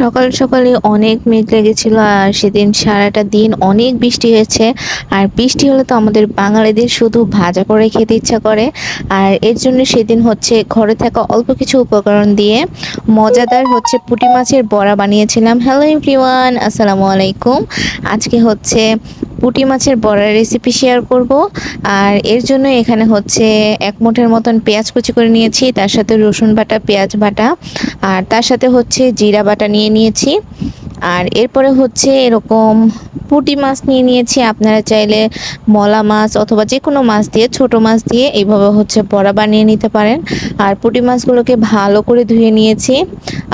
সকাল সকালে অনেক মেঘ লেগেছিল আর সেদিন সারাটা দিন অনেক বৃষ্টি হয়েছে। আর বৃষ্টি হলে তো আমাদের বাঙালিদের শুধু ভাজা করে খেতে ইচ্ছা করে। আর এর জন্য সেদিন হচ্ছে ঘরে থাকা অল্প কিছু উপকরণ দিয়ে মজাদার হচ্ছে পুটি মাছের বড়া বানিয়েছিলাম। হ্যালো এভরিওয়ান আসসালামু আলাইকুম। আজকে হচ্ছে পুঁটি মাছের বড়ার রেসিপি শেয়ার করব। আর এর জন্য এখানে হচ্ছে এক মুঠের মতন পেঁয়াজ কুচি করে নিয়েছি, তার সাথে রসুন বাটা, পেঁয়াজ বাটা, আর তার সাথে হচ্ছে জিরা বাটা নিয়ে নিয়েছি। আর এরপরে হচ্ছে এরকম পুঁটি মাছ নিয়ে নিয়েছি, আপনারা চাইলে মলা মাছ অথবা যে কোনো মাছ দিয়ে, ছোট মাছ দিয়ে এইভাবে হচ্ছে বড়া বানিয়ে নিতে পারেন। আর পুঁটি মাছগুলোকে ভালো করে ধুয়ে নিয়েছি।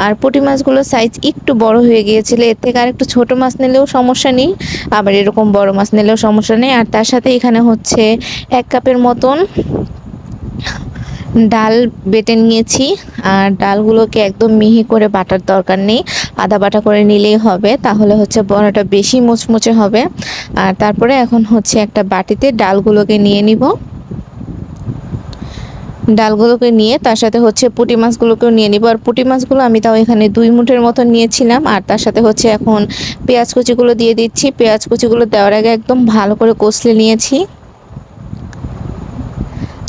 আর পুঁটি মাছগুলো সাইজ একটু বড় হয়ে গিয়েছিল, এর থেকে আর একটু ছোট মাছ নিলেও সমস্যা নেই, আবার এরকম বড় মাছ নিলেও সমস্যা নেই। আর তার সাথে এখানে হচ্ছে এক কাপের মতন ডাল বেটে নিয়েছি, আর ডালগুলোকে একদম মিহি করে বাটার দরকার নেই, আদা বাটা করে নিলেই হবে, তাহলে হচ্ছে বড়াটা বেশি মুচমুচে হবে। আর তারপরে এখন হচ্ছে একটা বাটিতে ডালগুলোকে নিয়ে নিব। ডালগুলোকে নিয়ে, তার সাথে হচ্ছে পুঁটি মাছগুলোকেও নিয়ে নিব। আর পুঁটি মাছগুলো আমি তাও এখানে দুই মুঠের মতো নিয়েছিলাম। আর তার সাথে হচ্ছে এখন পেঁয়াজ কুচিগুলো দিয়ে দিচ্ছি। পেঁয়াজ কুচিগুলো দেওয়ার আগে একদম ভালো করে কষলে নিয়েছি।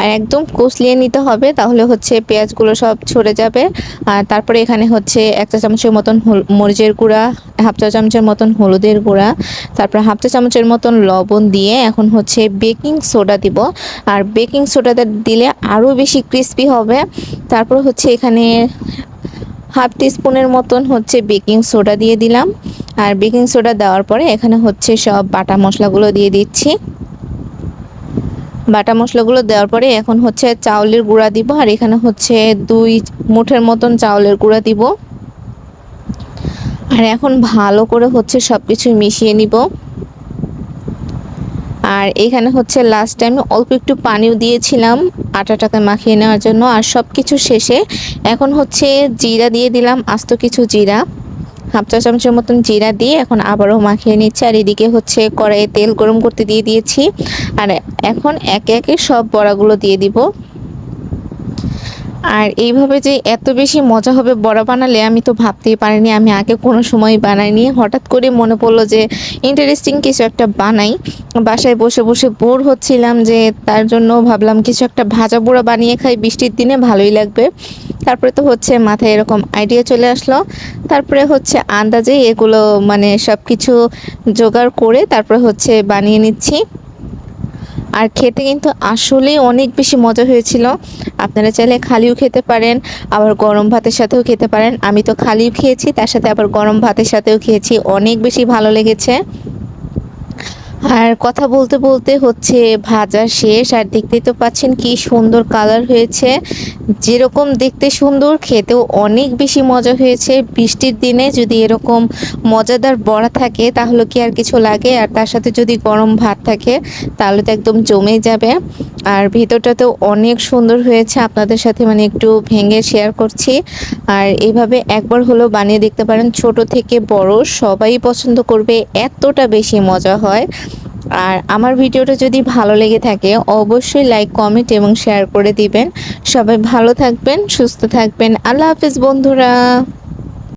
আর একদম কষলিয়ে নিতে হবে, তাহলে হচ্ছে পেঁয়াজগুলো সব ছড়ে যাবে। আর তারপরে এখানে হচ্ছে এক চা চামচের মতন মরিচের গুঁড়া, হাফ চা চামচের মতন হলুদের গুঁড়া, তারপর হাফ চা চামচের মতন লবণ দিয়ে এখন হচ্ছে বেকিং সোডা দিব। আর বেকিং সোডাটা দিলে আরও বেশি ক্রিস্পি হবে। তারপর হচ্ছে এখানে হাফ টিস্পুনের মতন হচ্ছে বেকিং সোডা দিয়ে দিলাম। আর বেকিং সোডা দেওয়ার পরে এখানে হচ্ছে সব বাটা মশলাগুলো দিয়ে দিচ্ছি। বাটা মশলাগুলো দেওয়ার পরে এখন হচ্ছে চাউলের গুঁড়া দিব, আর এখানে হচ্ছে দুই মুঠের মতন চাউলের গুঁড়া দিব। আর এখন ভালো করে হচ্ছে সব কিছু মিশিয়ে নিব। আর এখানে হচ্ছে লাস্ট টাইম অল্প একটু পানিও দিয়েছিলাম আটাটাকে মাখিয়ে নেওয়ার জন্য, আর সব কিছু শেষে এখন হচ্ছে জিরা দিয়ে দিলাম, আস্ত কিছু জিরা। হাফ চা চামচের মতন জিরা দিয়ে এখন আবারও মাখিয়ে নিচ্ছি। আর এদিকে হচ্ছে কড়াইয়ে তেল গরম করতে দিয়ে দিয়েছি। আর এখন একে একে সব বড়াগুলো দিয়ে দিব। আর এইভাবে যে এত বেশি মজা হবে বড়া বানালে আমি তো ভাবতেই পারিনি, আমি আগে কোনো সময় বানাইনি। হঠাৎ করে মনে পড়ল যে ইন্টারেস্টিং কিছু একটা বানাই। বাসায় বসে বসে বোর হচ্ছিলাম যে তার জন্য ভাবলাম কিছু একটা ভাজা পোড়া বানিয়ে খাই, বৃষ্টির দিনে ভালোই লাগবে। তারপরে তো হচ্ছে মাথায় এরকম আইডিয়া চলে আসলো। তারপরে হচ্ছে আন্দাজে এগুলো মানে সব কিছু জোগাড় করে তারপরে হচ্ছে বানিয়ে নিচ্ছি। আর খেতে কিন্তু আসলেই অনেক বেশি মজা হয়েছিল। আপনারা চাইলে খালিও খেতে পারেন, আবার গরম ভাতের সাথেও খেতে পারেন। আমি তো খালিও খেয়েছি, তার সাথে আবার গরম ভাতের সাথেও খেয়েছি। অনেক বেশি ভালো লেগেছে। আর কথা বলতে বলতে হচ্ছে ভাজা শেষ, আর দেখতেই তো পাচ্ছেন কি সুন্দর কালার হয়েছে। যেরকম দেখতে সুন্দর, খেতেও অনেক বেশি মজা হয়েছে। বৃষ্টির দিনে যদি এরকম মজাদার বড়া থাকে, তাহলে কি আর কিছু লাগে? আর তার সাথে যদি গরম ভাত থাকে, তাহলে তো একদম জমে যাবে। আর ভিতরটাতেও অনেক সুন্দর হয়েছে, আপনাদের সাথে মানে একটু ভেঙে শেয়ার করছি। আর এভাবে একবার হলেও বানিয়ে দেখতে পারেন, ছোট থেকে বড় সবাই পছন্দ করবে, এতটা বেশি মজা হয়। আর আমার ভিডিওটা যদি ভালো লেগে থাকে, অবশ্যই লাইক কমেন্ট এবং শেয়ার করে দিবেন। সবাই ভালো থাকবেন, সুস্থ থাকবেন। আল্লাহ হাফিজ বন্ধুরা।